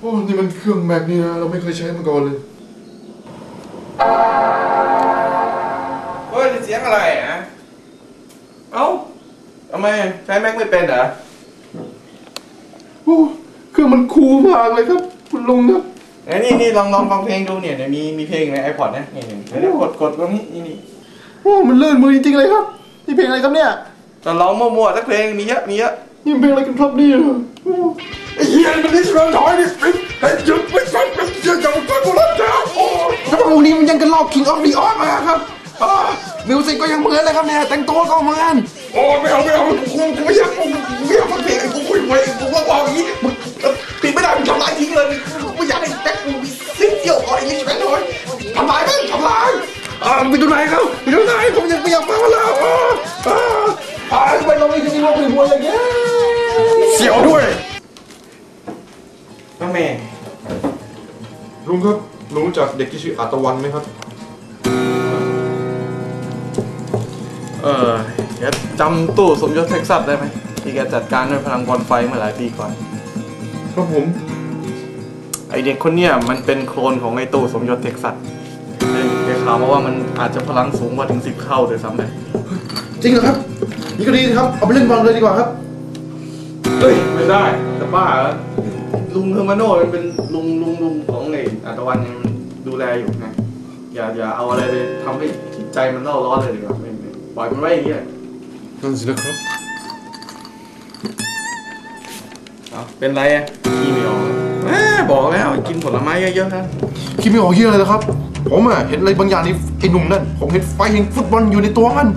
โอ้ นี่มันเครื่องแม็กนี่นะเราไม่เคยใช้มาก่อนเลย เฮ้ยเสียงอะไรอะ เอ้าทำไมใช้แม็กไม่เป็นเหรอโอ้เครื่องมันคูลมากเลยครับ คุณลุงครับไอ้นี่นี่ลองลองฟังเพลงดูเนี่ยเดี๋ยวมีมีเพลงในไอพอดนะนี่นี่เดี๋ยวกดกดตรงนี้นี่นี่โอ้มันลื่นมือจริงๆเลยครับ นี่เพลงอะไรครับเนี่ยแต่ลองมั่วๆสักเพลงมีเยอะมีเยอะนี่มันเพลงอะไรกันครับเนี่ยโอ้ไอ้เหี้ยนี่มันดิสโก้ถอยดิส พวกนี้มันยังกันลอก King of the Odd มาครับอ่ามิวสิกก็ยังเหมือนเลยครับเนี่ยแต่งตัวก็เหมือนโอ้ไม่เอาไม่เอากูกูไม่อยากกูไม่อยากฟังเพลงไอ้กูคุยไว้กูว่าว่าอย่างนี้มึงเอ่อปิดไม่ได้มึงทำลายทิ้งเลยกูไม่อยากให้แจ็คกูมีสิ่งเดียวก่อนไอ้ลิชแมนน้อยทำลายไหมทำลายอ่าไปดูไหนเขาไปดูไหนผมยังไม่อยากฟังมันแล้วอ่าอ่าอ่าทำไมเราไม่ถึงที่ว่าคุยหัวอย่างเงี้ยเสียวด้วยน้องเมย์ลุงครับลุง รู้จักเด็กที่ชื่ออาตะวันไหมครับ เออแกจำตู้สมยศเท็กซัสได้ไหมที่แกจัดการด้วยพลังบอลไฟเมื่อหลายปีก่อน ครับผม ไอเด็กคนเนี้ยมันเป็นโคลนของไอตู้สมยศเท็กซัสเอ้ยแกข่าวมาว่ามันอาจจะพลังสูงกว่าถึงสิบเท่าเลยซ้ำเลยจริงเหรอครับ นี่ก็ดีครับ เอาไปเล่นบอลเลยดีกว่าครับ เฮ้ย ไม่ได้จะบ้าเหรอลุงเทอร์มาโน่มันเป็นลุงลุงลุงของไออัตวันไงมัน ดูแลอยู่ไงอย่าอย่าเอาอะไรไปทำให้จิตใจมันเล่าร้อนเลยดีกว่าไม่ไม่ปล่อยมันไว้อย่างเงี้ยนั่นสินะครับเอาเป็นไรอะขี้ไม่ออกแหมบอกแล้วกินผลไม้เยอะๆนะคิดไม่ออกเฮียอะไรนะครับ ผมอะเห็นอะไรบางอย่างในไอ้หนุ่มนั่น ผมเห็นไฟแห่งฟุตบอลอยู่ในตัวมัน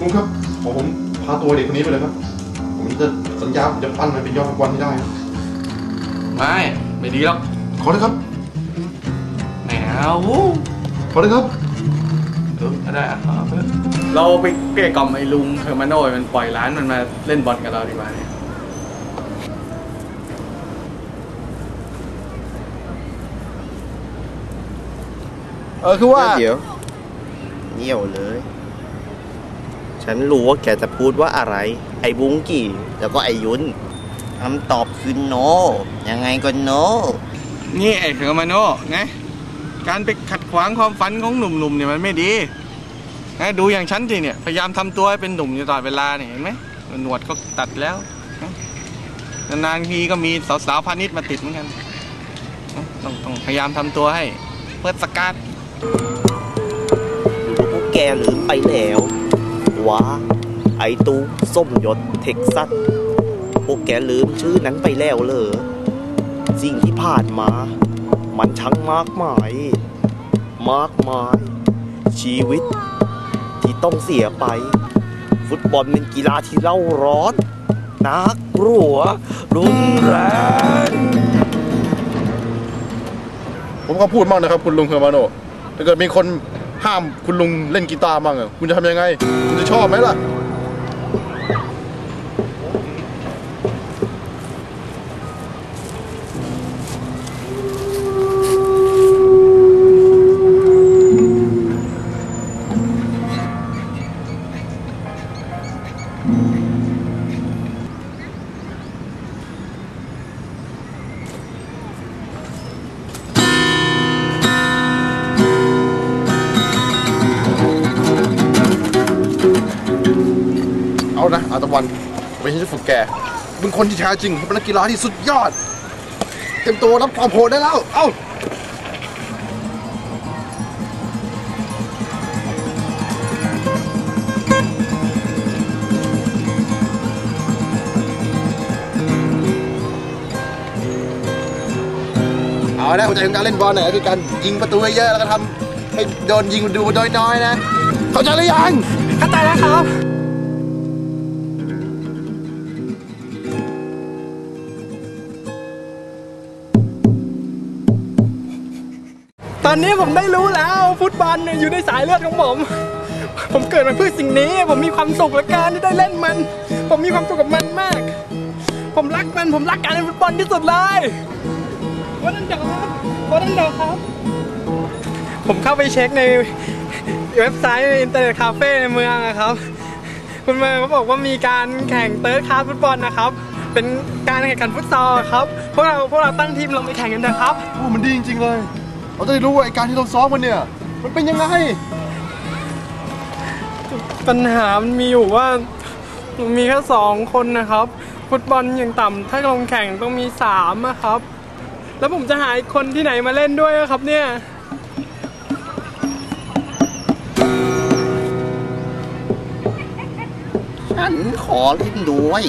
ลุงครับ ขอผมพาตัวเด็กคนนี้ไปเลยครับ ผมจะสัญญาผมจะปั้นมันเป็นยอดฟุตบอลให้ได้ครับไม่ไม่ดีหรอก ขอเลยครับแหม เอาขอเลยครับเออก็ได้อะเอาเถอะเราไปเกลี้ยกล่อมไอ้ลุงเทอร์มาโน่มันปล่อยร้านมันมาเล่นบอลกับเราดีกว่าเนี่ยเออคือว่าเดี๋ยวเงี่ยวเลย ฉันรู้ว่าแกจะพูดว่าอะไร ไอ้บุ้งกี่ แล้วก็ไอ้ยุนคำตอบคือโนยังไงก็โนนี่ไอ้เทอร์มาโน่นะ การไปขัดขวางความฝันของหนุ่มๆเนี่ยมันไม่ดีนะดูอย่างฉันสิเนี่ยพยายามทำตัวให้เป็นหนุ่มอยู่ตลอดเวลาเนี่ยเห็นไหมหนวดก็ตัดแล้วนะนานๆทีก็มีสาวๆพาณิชย์มาติดเหมือนกันต้องต้องพยายามทำตัวให้เพื่อสกัดหรือว่าพวกแกลืมไปแล้วว่าไอตูส้มยศเท็กซัสพวกแกลืมชื่อนั้นไปแล้วเหรอสิ่งที่ผ่านมา มันช่างมากมาย มากมาย ชีวิต ที่ต้องเสียไป ฟุตบอลเป็นกีฬาที่เล่าร้อนนักรัวรุนแรงผมก็พูดมากนะครับ คุณลุงเฮอร์มาโนถ้าเกิดมีคนห้ามคุณลุงเล่นกีตาร์มั่งอะคุณจะทำยังไง คุณจะชอบไหมล่ะานะอาตะวันไม่ใช่ฝึกแกเป็นคนที่แท้จริงเป็นนักกีฬาที่สุดยอด เต็มตัวรับความโหดได้แล้ว เอ้า เอาละหัวใจของการเล่นบอลเนี่ยคือการยิงประตูเยอะๆแล้วก็ทำให้โดนยิงดูน้อยๆนะ เข้าใจหรือยังเข้าใจแล้วครับตอนนี้ผมได้รู้แล้วฟุตบอลอยู่ในสายเลือดของผม ผมเกิดมาเพื่อสิ่งนี้ ผมมีความสุขกับการที่ได้เล่นมัน ผมมีความสุขกับมันมาก ผมรักมันผมรักการเล่นฟุตบอลที่สุดเลย วันนั้นเดี๋ยวครับวันนั้นเดี๋ยวครับ ผมเข้าไปเช็คในเว็บไซต์ในอินเทอร์เน็ตคาเฟ่ในเมืองอะครับ คุณเมย์เขาบอกว่ามีการแข่งเติร์ดคลาสฟุตบอลนะครับผเป็นการแข่งขันฟุตซอลครับ พวกเราพวกเราตั้งทีมลงไปแข่งกันเถอะครับ โอ้มันดีจริงๆเลย เราจะได้รู้ว่าไอ้การที่เราซ้อมมันเนี่ย มันเป็นยังไง ปัญหามันมีอยู่ว่ามีแค่สองคนนะครับ ฟุตบอลอย่างต่ำถ้าลงแข่งต้องมีสามอะครับ แล้วผมจะหาอีกคนที่ไหนมาเล่นด้วยอะครับเนี่ยฉันขอเล่นด้วย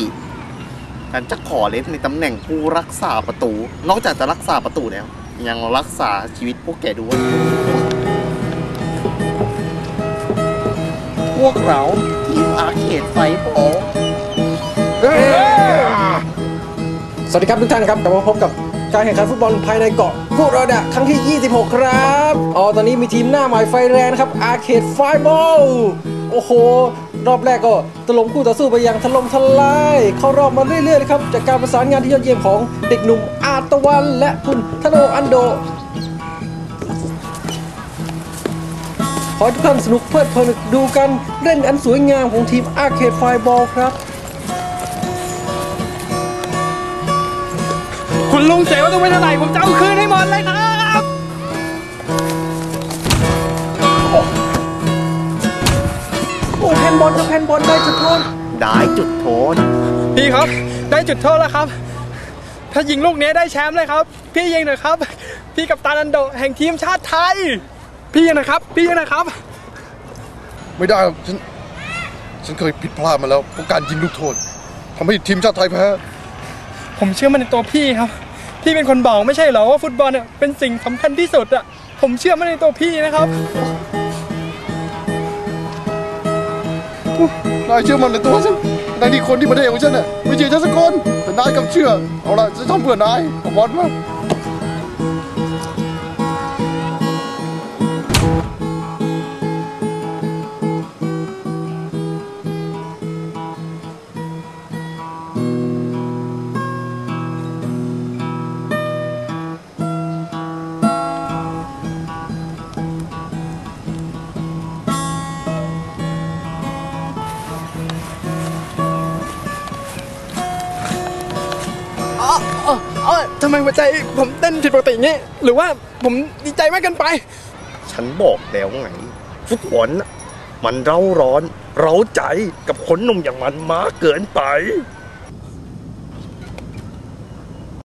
ฉันจะขอเล่นในตำแหน่งผู้รักษาประตู นอกจากจะรักษาประตูแล้ว ยังรักษาชีวิตพวกแกด้วย พวกเราทีมอาร์เคดไฟบอลสวัสดีครับทุกท่านครับกลับมาพบกับ การแข่งขันฟุตบอลภายในเกาะกเราเนี่ยครั้งที่ 26 ครับอ๋อตอนนี้มีทีมหน้าใหม่ไฟแรงนะครับอาร์เคดไฟบอลโอ้โห รอบแรกก็ตลมคู่ต่อสู้ไปอย่างถล่มทลาย เข้ารอบมาเรื่อยๆเลยครับ จากการประสานงานที่ยอดเยี่ยมของเด็กหนุ่มอาตะวัน และคุณธนอันโดขอทุกท่านสนุกเพลิดเพลินดูกันเล่นอันสวยงามของทีมอาร์เคดไฟบอลครับ คุณลุงเสียว่าต้องเป็นเท่าไหร่ผมจะเอาคืนให้หมดเลยครับโอ้แพนบอลครับแพนบอลได้จุดโทษได้จุดโทษพี่ครับ ได้จุดโทษแล้วครับ ถ้ายิงลูกนี้ได้แชมป์เลยครับ พี่ยิงหน่อยครับ พี่กับตานันโดแห่งทีมชาติไทย พี่ยิงหนะครับ พี่ยิงหนะครับ ไม่ได้หรอกฉันฉันเคยผิดพลาดมาแล้วเพราะการยิงลูกโทษทำให้ทีมชาติไทยแพ้ผมเชื่อมันในตัวพี่ครับ พี่เป็นคนบอกไม่ใช่เหรอว่าฟุตบอลเนี่ยเป็นสิ่งสำคัญที่สุดอะผมเชื่อมันในตัวพี่นะครับนายเชื่อมันในตัวฉันนายนี่คนที่ประเทศของฉันน่ะไม่เชื่อฉันสักคนแต่นายกลับเชื่อ เอาละจะทำเพื่อนายขอบอลมา เออทำไมหัวใจผมเต้นผิดปกติอย่างนี้ หรือว่าผมดีใจมากเกินไป ฉันบอกแล้วไงฟุตบอลน่ะมันเร้าร้อน เร้าใจกับคนหนุ่มอย่างมันมากเกินไป